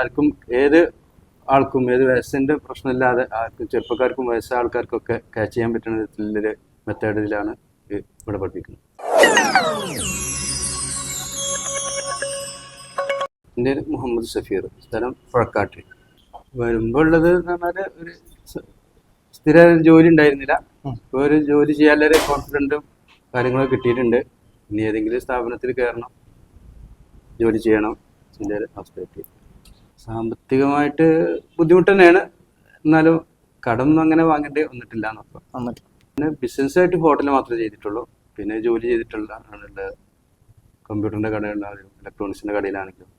ആർക്കും ഏത് ആൾക്കും ഏത് വയസ്സിന്റെ പ്രശ്നമില്ലാതെ ആർക്കും ചെറുപ്പക്കാർക്കും വയസ്സായ ആൾക്കാർക്കൊക്കെ ക്യാച്ച് ചെയ്യാൻ പറ്റുന്ന വിധത്തിലൊരു മെത്തേഡിലാണ് ഇവിടെ പഠിപ്പിക്കുന്നത്. എന്റെ മുഹമ്മദ് സഫീർ സ്ഥലം പുഴക്കാട്ടിൽ വരുമ്പോൾ ഉള്ളത് എന്ന് പറഞ്ഞാൽ ഒരു സ്ഥിര ജോലി ഉണ്ടായിരുന്നില്ല. ഇപ്പോൾ ഒരു ജോലി ചെയ്യാനുള്ള കോൺഫിഡന്റും കാര്യങ്ങളൊക്കെ കിട്ടിയിട്ടുണ്ട്. ഇനി ഏതെങ്കിലും സ്ഥാപനത്തിൽ കയറണം ജോലി ചെയ്യണം എന്റെ ഒരു അവസ്ഥയൊക്കെ സാമ്പത്തികമായിട്ട് ബുദ്ധിമുട്ട് തന്നെയാണ്. എന്നാലും കടമൊന്നും അങ്ങനെ വാങ്ങേണ്ടി വന്നിട്ടില്ല പിന്നെ ബിസിനസ് പിന്നെ ബിസിനസ്സായിട്ട് ഹോട്ടൽ മാത്രമേ ചെയ്തിട്ടുള്ളൂ. പിന്നെ ജോലി ചെയ്തിട്ടുള്ള കമ്പ്യൂട്ടറിന്റെ കടകളിലാണെങ്കിലും ഇലക്ട്രോണിക്സിന്റെ കടയിലാണെങ്കിലും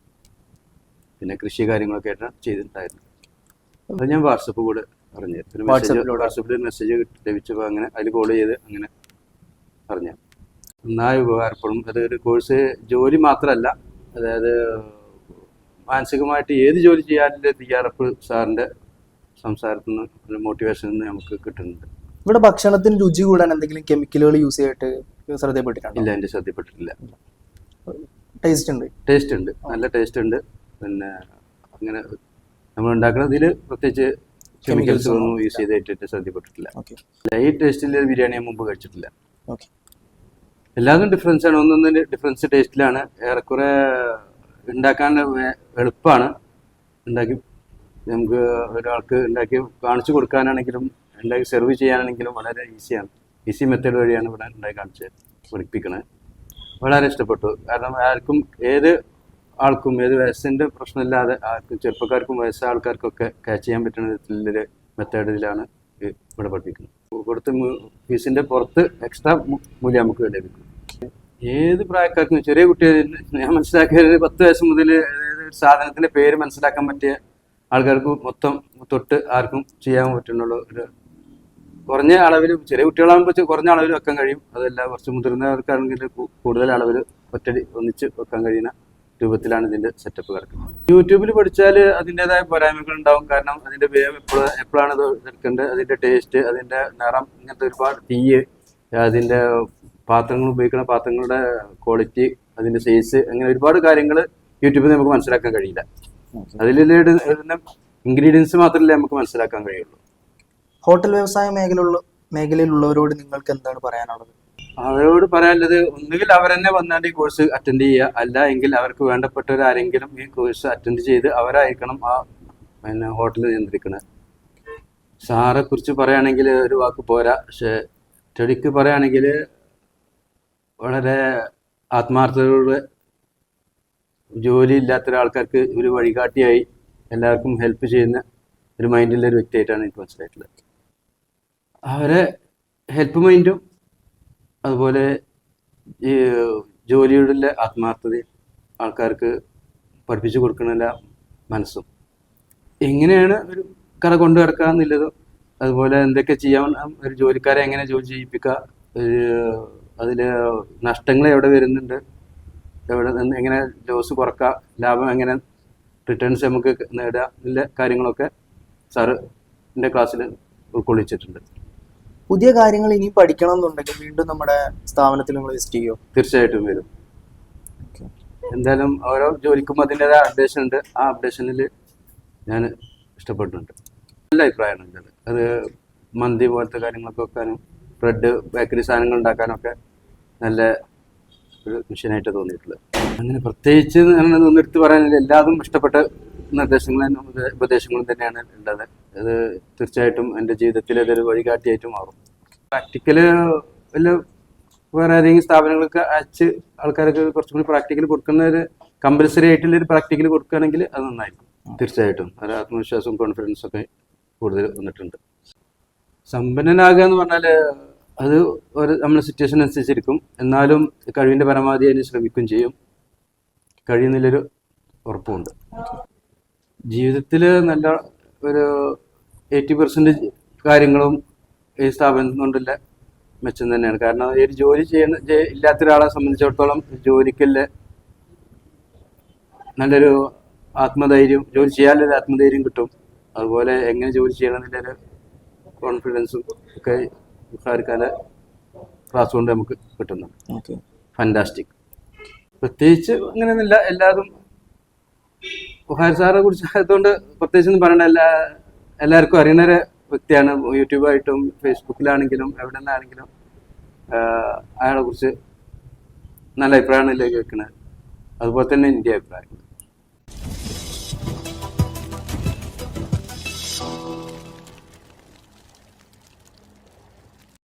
പിന്നെ കൃഷി കാര്യങ്ങളൊക്കെ ആയിട്ട് ചെയ്തിട്ടുണ്ടായിരുന്നു. അത് ഞാൻ വാട്സപ്പ് കൂടെ അറിഞ്ഞു ഒരു മെസ്സേജ്? വാട്സപ്പിൽ ഒരു മെസ്സേജ് ലഭിച്ചപ്പോൾ അങ്ങനെ അതിൽ കോൾ ചെയ്ത് അങ്ങനെ അറിഞ്ഞു നന്നായി ഉപകാരപ്പെടും. അത് ഒരു കോഴ്സ് ജോലി മാത്രമല്ല. അതായത് മാനസികമായിട്ട് ഏത് ജോലി ചെയ്യാനുള്ള തയ്യാറെപ്പ് സാറിന്റെ സംസാരത്തിൽ നിന്ന് മോട്ടിവേഷനിൽ നിന്ന് നമുക്ക് കിട്ടുന്നുണ്ട്. ഇവിടെ ഭക്ഷണത്തിന് രുചി കൂടാൻ എന്തെങ്കിലും കെമിക്കലുകൾ യൂസ് ചെയ്തിട്ട് ശ്രദ്ധപ്പെട്ടിട്ടില്ല ഇല്ല എന്റെ ശ്രദ്ധപ്പെട്ടിട്ടില്ല ടേസ്റ്റ് ഉണ്ട്. ടേസ്റ്റ് ഉണ്ട്. നല്ല ടേസ്റ്റ് ഉണ്ട്. പിന്നെ അങ്ങനെ നമ്മൾ ഉണ്ടാക്കുന്നതിൽ പ്രത്യേകിച്ച് കെമിക്കൽസ് ഒന്നും യൂസ് ചെയ്തിട്ട് ശ്രദ്ധപ്പെട്ടിട്ടില്ല ഈ ടേസ്റ്റിൽ ബിരിയാണി മുമ്പ് കഴിച്ചിട്ടില്ല. എല്ലാതും ഡിഫറൻസ് ആണ്. ഒന്നൊന്നിന്റെ ഡിഫറൻസ് ടേസ്റ്റിലാണ് ഏറെക്കുറെ ഉണ്ടാക്കാൻ എളുപ്പമാണ് ഉണ്ടാക്കി നമുക്ക് ഒരാൾക്ക് ഉണ്ടാക്കി കാണിച്ചു കൊടുക്കാനാണെങ്കിലും ഉണ്ടാക്കി സെർവ് ചെയ്യാനാണെങ്കിലും വളരെ ഈസിയാണ് ഈസി മെത്തേഡ് വഴിയാണ് ഇവിടെ ഉണ്ടാക്കി കാണിച്ച് പഠിപ്പിക്കുന്നത് വളരെ ഇഷ്ടപ്പെട്ടു. കാരണം ആർക്കും ഏത് ആൾക്കും ഏത് വയസ്സിന്റെ പ്രശ്നമില്ലാതെ ആർക്കും ചെറുപ്പക്കാർക്കും വയസ്സായ ആൾക്കാർക്കൊക്കെ ക്യാച്ച് ചെയ്യാൻ പറ്റുന്ന വിധത്തിലൊരു മെത്തേഡിലാണ് ഇവിടെ പഠിപ്പിക്കുന്നത്. കൊടുത്ത് ഫീസിന്റെ പുറത്ത് എക്സ്ട്രാ മൂല്യം നമുക്ക് ലഭിക്കും. ഏത് പ്രായക്കാർക്കും ചെറിയ കുട്ടികൾ ഞാൻ മനസ്സിലാക്കിയത് പത്ത് വയസ്സ് മുതൽ സാധനത്തിന്റെ പേര് മനസ്സിലാക്കാൻ പറ്റിയ ആൾക്കാർക്ക് മൊത്തം തൊട്ട് ആർക്കും ചെയ്യാൻ പറ്റുന്നുള്ള ഒരു കുറഞ്ഞ അളവിൽ ചെറിയ കുട്ടികളാകുമ്പോൾ കുറഞ്ഞ അളവിൽ വെക്കാൻ കഴിയും. അതല്ല കുറച്ച് മുതിർന്നവർക്കാണെങ്കിൽ കൂടുതൽ അളവിൽ ഒറ്റടി ഒന്നിച്ച് വെക്കാൻ കഴിയുന്ന രൂപത്തിലാണ് ഇതിന്റെ സെറ്റപ്പ് കിടക്കുന്നത്. യൂട്യൂബിൽ പഠിച്ചാൽ അതിന്റെതായ പോരായ്മകൾ ഉണ്ടാവും. കാരണം അതിന്റെ വേവ് എപ്പോഴും എപ്പോഴാണ് ഇത് എടുക്കേണ്ടത്? അതിന്റെ ടേസ്റ്റ് അതിന്റെ നിറം ഇങ്ങനത്തെ ഒരുപാട് തീയ് അതിന്റെ പാത്രങ്ങൾ ഉപയോഗിക്കുന്ന പാത്രങ്ങളുടെ ക്വാളിറ്റി അതിന്റെ സൈസ് അങ്ങനെ ഒരുപാട് കാര്യങ്ങൾ യൂട്യൂബിൽ നമുക്ക് മനസ്സിലാക്കാൻ കഴിയില്ല. അതിലുള്ള ഇൻഗ്രീഡിയൻസ് മാത്രമല്ലേ നമുക്ക് മനസ്സിലാക്കാൻ കഴിയുള്ളൂ. ഹോട്ടൽ വ്യവസായ മേഖലയുള്ള മേഖലയിലുള്ളവരോട് നിങ്ങൾക്ക് എന്താണ് പറയാനുള്ളത്? അവരോട് പറയാനുള്ളത് ഒന്നുകിൽ അവരെന്നെ വന്നാണ്ട് ഈ കോഴ്സ് അറ്റൻഡ് ചെയ്യുക. അല്ല എങ്കിൽ അവർക്ക് വേണ്ടപ്പെട്ടവരാരെങ്കിലും ഈ കോഴ്സ് അറ്റൻഡ് ചെയ്ത് അവരായിരിക്കണം ആ പിന്നെ ഹോട്ടൽ നിയന്ത്രിക്കുന്നത് സാറെ കുറിച്ച് പറയുകയാണെങ്കിൽ ഒരു വാക്ക് പോരാ. പക്ഷെ ചെടിക്ക് പറയുകയാണെങ്കിൽ വളരെ ആത്മാർത്ഥതയോടെ ജോലി ഇല്ലാത്ത ഒരു വഴികാട്ടിയായി എല്ലാവർക്കും ഹെൽപ്പ് ചെയ്യുന്ന ഒരു മൈൻഡുള്ള ഒരു വ്യക്തിയായിട്ടാണ് എനിക്ക് മനസ്സിലായിട്ടുള്ളത്. അവരെ ഹെൽപ്പ് മൈൻഡും അതുപോലെ ജോലിയോടുള്ള ആത്മാർത്ഥതയും ആൾക്കാർക്ക് പഠിപ്പിച്ചു കൊടുക്കണ മനസ്സും. എങ്ങനെയാണ് ഒരു കട കൊണ്ടു കിടക്കുക എന്നുള്ളതും അതുപോലെ എന്തൊക്കെ ചെയ്യാൻ ഒരു ജോലിക്കാരെ എങ്ങനെ ജോലി ചെയ്യിപ്പിക്കുക അതിൽ നഷ്ടങ്ങൾ എവിടെ വരുന്നുണ്ട്? എവിടെ നിന്ന് എങ്ങനെ ലോസ് കുറക്കുക ലാഭം എങ്ങനെ റിട്ടേൺസ് നമുക്ക് നേടുക എന്നുള്ള കാര്യങ്ങളൊക്കെ സാറിന്റെ ക്ലാസ്സിൽ ഉൾക്കൊള്ളിച്ചിട്ടുണ്ട്. പുതിയ കാര്യങ്ങൾ ഇനി പഠിക്കണം എന്നുണ്ടെങ്കിൽ വീണ്ടും നമ്മുടെ സ്ഥാപനത്തിൽ നിങ്ങൾ വിസിറ്റ് ചെയ്യോ തീർച്ചയായിട്ടും വരും. എന്തായാലും ഓരോ ജോലിക്കും അതിന്റെതായ അപ്ഡേഷൻ ഉണ്ട്. ആ അപ്ഡേഷനിൽ ഞാൻ ഇഷ്ടപ്പെട്ടിട്ടുണ്ട്. നല്ല അഭിപ്രായമാണ്. അത് മന്തി പോലത്തെ കാര്യങ്ങളൊക്കെ വെക്കാനും ബ്രെഡ് ബേക്കറി സാധനങ്ങൾ ഉണ്ടാക്കാനൊക്കെ നല്ല ഒരു മിഷനായിട്ട് തോന്നിയിട്ടുള്ളത്. അങ്ങനെ പ്രത്യേകിച്ച് ഒന്നും എടുത്ത് പറയാനില്ല. എല്ലാതും ഇഷ്ടപ്പെട്ട നിർദ്ദേശങ്ങളും ഉപദേ- ഉപദേശങ്ങളും തന്നെയാണ് ഉള്ളത്. അത് തീർച്ചയായിട്ടും എന്റെ ജീവിതത്തിൽ അതൊരു വഴികാട്ടിയായിട്ട് മാറും. പ്രാക്ടിക്കൽ വല്ല വേറെ ഏതെങ്കിലും സ്ഥാപനങ്ങളൊക്കെ അയച്ച് ആൾക്കാർക്ക് കുറച്ചും കൂടി പ്രാക്ടിക്കൽ കൊടുക്കുന്ന ഒരു കമ്പൽസറി ആയിട്ടുള്ള ഒരു പ്രാക്ടിക്കൽ കൊടുക്കുകയാണെങ്കിൽ അത് നന്നായിരിക്കും. തീർച്ചയായിട്ടും. ഒരു ആത്മവിശ്വാസവും കോൺഫിഡൻസും ഒക്കെ കൂടുതൽ വന്നിട്ടുണ്ട്. സമ്പന്നനാകുക എന്ന് പറഞ്ഞാൽ അത് ഒരു നമ്മൾ സിറ്റുവേഷൻ അനുസരിച്ചിരിക്കും. എന്നാലും കഴിവിന്റെ പരമാവധി അതിന് ശ്രമിക്കുകയും ചെയ്യും. കഴിയുന്നില്ലൊരു ഉറപ്പുണ്ട് ജീവിതത്തിൽ നല്ല ഒരു എയ്റ്റി പെർസെന്റ് കാര്യങ്ങളും ഈ സ്ഥാപനം കൊണ്ടുള്ള മെച്ചം തന്നെയാണ്. കാരണം ഒരു ജോലി ചെയ്യുന്ന ഇല്ലാത്ത ഒരാളെ സംബന്ധിച്ചിടത്തോളം ജോലിക്കല്ല നല്ലൊരു ആത്മധൈര്യം ജോലി ചെയ്യാനുള്ളൊരു ആത്മധൈര്യം കിട്ടും. അതുപോലെ എങ്ങനെ ജോലി ചെയ്യണം എന്നുള്ളൊരു കോൺഫിഡൻസും ഒക്കെ ഹാരിക്കാല ക്ലാസ് കൊണ്ട് നമുക്ക് കിട്ടുന്നുണ്ട്. ഓക്കെ. ഫാന്റാസ്റ്റിക് പ്രത്യേകിച്ച് അങ്ങനെയൊന്നുമില്ല. എല്ലാവരും ബുഹാരി സാറിനെ കുറിച്ച് ആയതുകൊണ്ട് പ്രത്യേകിച്ച് ഒന്നും പറയണ്ട. എല്ലാ എല്ലാവർക്കും അറിയുന്ന ഒരു വ്യക്തിയാണ്. യൂട്യൂബായിട്ടും ഫേസ്ബുക്കിലാണെങ്കിലും എവിടെ നിന്നാണെങ്കിലും അയാളെ കുറിച്ച് നല്ല അഭിപ്രായമാണ് കേൾക്കുന്നത് അതുപോലെ തന്നെ എന്റെ അഭിപ്രായം